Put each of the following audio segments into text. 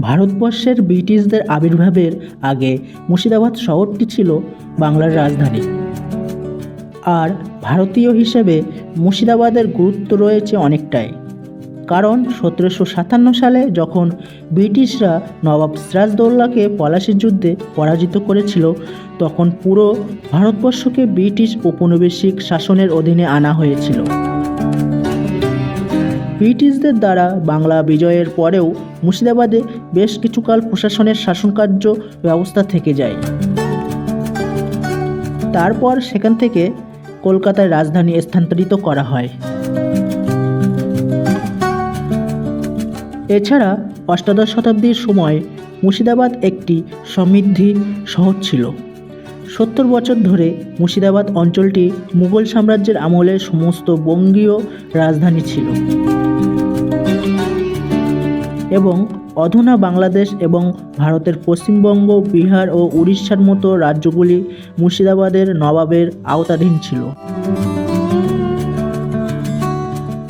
ভারতবর্ষের ব্রিটিশদের আবির্ভাবের আগে মুর্শিদাবাদ শহরটি ছিল বাংলার রাজধানী। আর ভারতীয় হিসেবে মুর্শিদাবাদের গুরুত্ব রয়েছে অনেকটাই। কারণ সতেরোশো সাতান্ন সালে যখন ব্রিটিশরা নবাব সিরাজদৌল্লাকে পলাশির যুদ্ধে পরাজিত করেছিল, তখন পুরো ভারতবর্ষকে ব্রিটিশ উপনিবেশিক শাসনের অধীনে আনা হয়েছিল। ব্রিটিশদের দ্বারা বাংলা বিজয়ের পরেও মুর্শিদাবাদে বেশ কিছুকাল প্রশাসনের শাসনকার্য ব্যবস্থা থেকে যায়। তারপর সেখান থেকে কলকাতায় রাজধানী স্থানান্তরিত করা হয়। এছাড়া অষ্টাদশ শতাব্দীর সময় মুর্শিদাবাদ একটি সমৃদ্ধি শহর ছিল। সত্তর বছর ধরে মুর্শিদাবাদ অঞ্চলটি মুঘল সাম্রাজ্যের আমলে সমস্ত বঙ্গীয় রাজধানী ছিল। এবং অধুনা বাংলাদেশ এবং ভারতের পশ্চিমবঙ্গ, বিহার ও উড়িষ্যার মতো রাজ্যগুলি মুর্শিদাবাদের নবাবের আওতাধীন ছিল।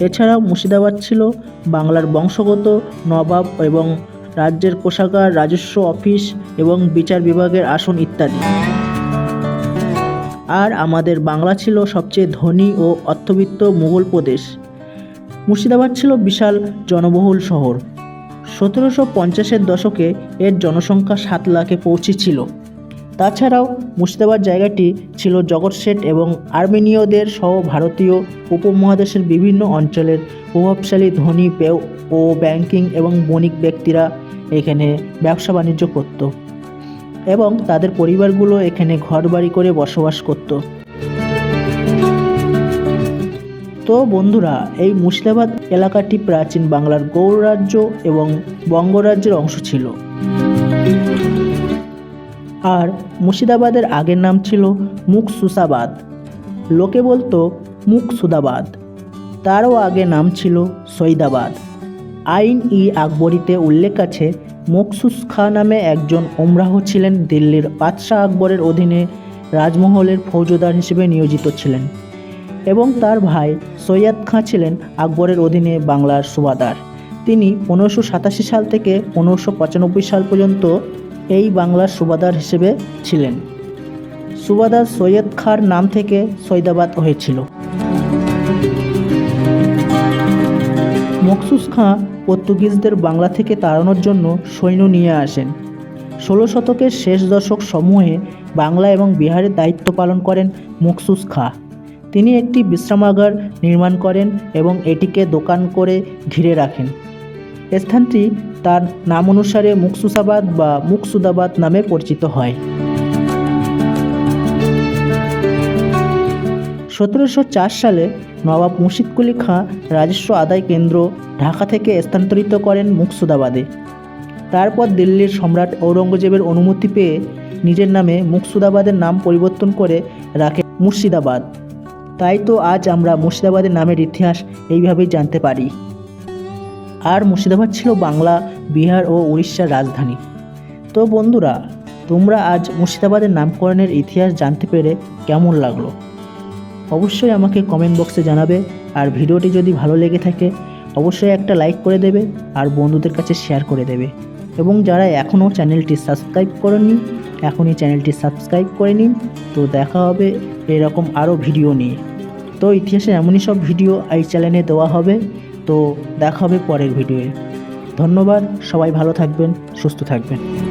এছাড়াও মুর্শিদাবাদ ছিল বাংলার বংশগত নবাব এবং রাজ্যের কোষাগার, রাজস্ব অফিস এবং বিচার বিভাগের আসন ইত্যাদি। আর আমাদের বাংলা ছিল সবচেয়ে ধনী ও অর্থবিত্ত মুঘল প্রদেশ। মুর্শিদাবাদ ছিল বিশাল জনবহুল শহর। সতেরোশো পঞ্চাশের দশকে এর জনসংখ্যা সাত লাখে পৌঁছেছিল। তাছাড়াও মুর্শিদাবাদ জায়গাটি ছিল জগৎ শেঠ এবং আর্মেনীয়দের সহ ভারতীয় উপমহাদেশের বিভিন্ন অঞ্চলের প্রভাবশালী ধনী পেও ও ব্যাংকিং এবং বণিক ব্যক্তিরা এখানে ব্যবসা বাণিজ্য করত এবং তাদের পরিবারগুলো এখানে ঘরবাড়ি করে বসবাস করত। তো বন্ধুরা, এই মুর্শিদাবাদ এলাকাটি প্রাচীন বাংলার গৌড় রাজ্য এবং বঙ্গরাজ্যের অংশ ছিল। আর মুর্শিদাবাদের আগের নাম ছিল মুকসুসাবাদ লোকে বলতো মুকসুদাবাদ। তারও আগে নাম ছিল সৈদাবাদ। আইন ই আকবরীতে উল্লেখ আছে মকসুস খা নামে একজন ওমরাহ ছিলেন দিল্লির বাদশাহ আকবরের অধীনে রাজমহলের ফৌজদার হিসেবে নিয়োজিত ছিলেন। এবং তার ভাই সৈয়দ খাঁ ছিলেন আকবরের অধীনে বাংলার সুবাদার। তিনি পনেরোশো সাতাশি সাল থেকে পনেরোশো পঁচানব্বই সাল পর্যন্ত এই বাংলার সুবাদার হিসেবে ছিলেন। সুবাদার সৈয়দ খাঁর নাম থেকে সৈদাবাদ হয়েছিল। মকসুস খাঁ পর্তুগিজদের বাংলা থেকে তাড়ানোর জন্য সৈন্য নিয়ে আসেন। ষোলো শতকের শেষ দশক সমূহে বাংলা এবং বিহারের দায়িত্ব পালন করেন মকসুস খাঁ। তিনি একটি বিশ্রামাগার নির্মাণ করেন এবং এটিকে দোকান করে ঘিরে রাখেন। স্থানটি তার নাম অনুসারে মুকসুসাবাদ বা মুকসুদাবাদ নামে পরিচিত হয়। সতেরোশো চার সালে নবাব মুর্শিদকুলি খাঁ রাজস্ব আদায় কেন্দ্র ঢাকা থেকে স্থানান্তরিত করেন মুকসুদাবাদে। তারপর দিল্লির সম্রাট ঔরঙ্গজেবের অনুমতি পেয়ে নিজের নামে মুকসুদাবাদের নাম পরিবর্তন করে রাখে মুর্শিদাবাদ। তাই তো আজ আমরা মুর্শিদাবাদের নামের ইতিহাস এইভাবেই জানতে পারি। আর মুর্শিদাবাদ ছিল বাংলা, বিহার ও উড়িষ্যার রাজধানী। তো বন্ধুরা, তোমরা আজ মুর্শিদাবাদের নামকরণের ইতিহাস জানতে পেরে কেমন লাগল? অবশ্যই আমাকে কমেন্ট বক্সে জানাবে, আর ভিডিওটি যদি ভালো লেগে থাকে, অবশ্যই একটা লাইক করে দেবে, আর বন্ধুদের কাছে শেয়ার করে দেবে। এবং যারা এখনও চ্যানেলটি সাবস্ক্রাইব করেননি এখনই চ্যানেলটি সাবস্ক্রাইব করে নিন। তো দেখা হবে এরকম আরও ভিডিও নিয়ে। তো ইতিহাসে এমনই সব ভিডিও এই চ্যানেলে দেওয়া হবে। তো দেখা হবে পরের ভিডিওয়ে। ধন্যবাদ, সবাই ভালো থাকবেন, সুস্থ থাকবেন।